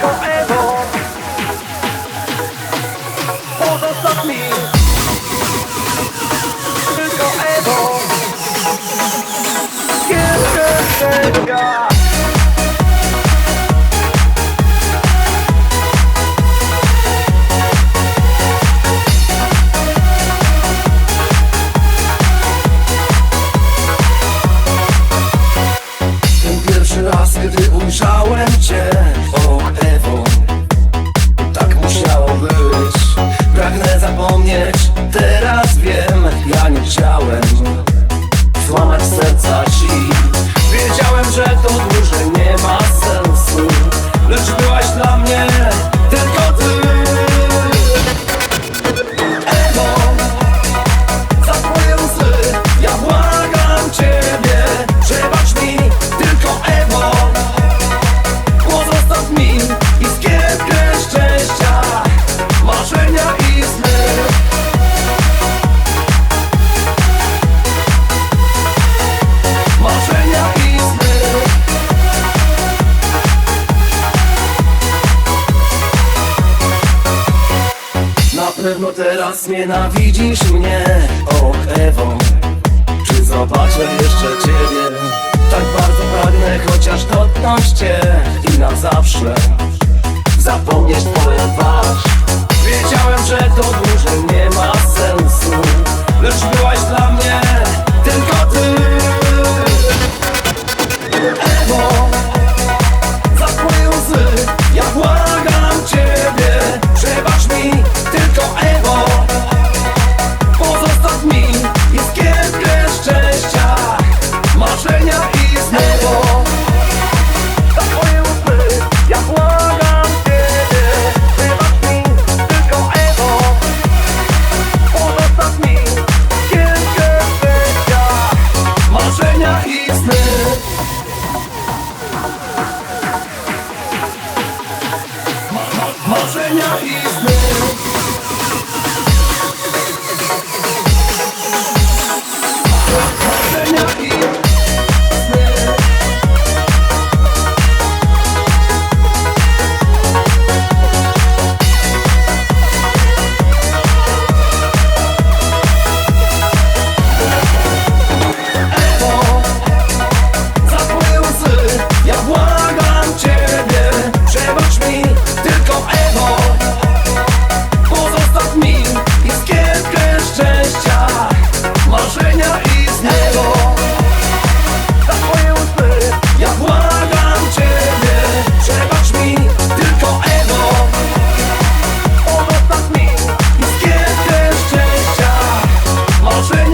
tylko ego Pozostaw mi Tylko ego. Ten pierwszy raz, kiedy ujrzałem Cię pewno teraz nienawidzisz mnie. O Ewo Czy zobaczę jeszcze ciebie? Tak bardzo pragnę chociaż dotknąć cię I na zawsze Zapomnieć twoją twarz Marzenia i sny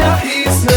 China not.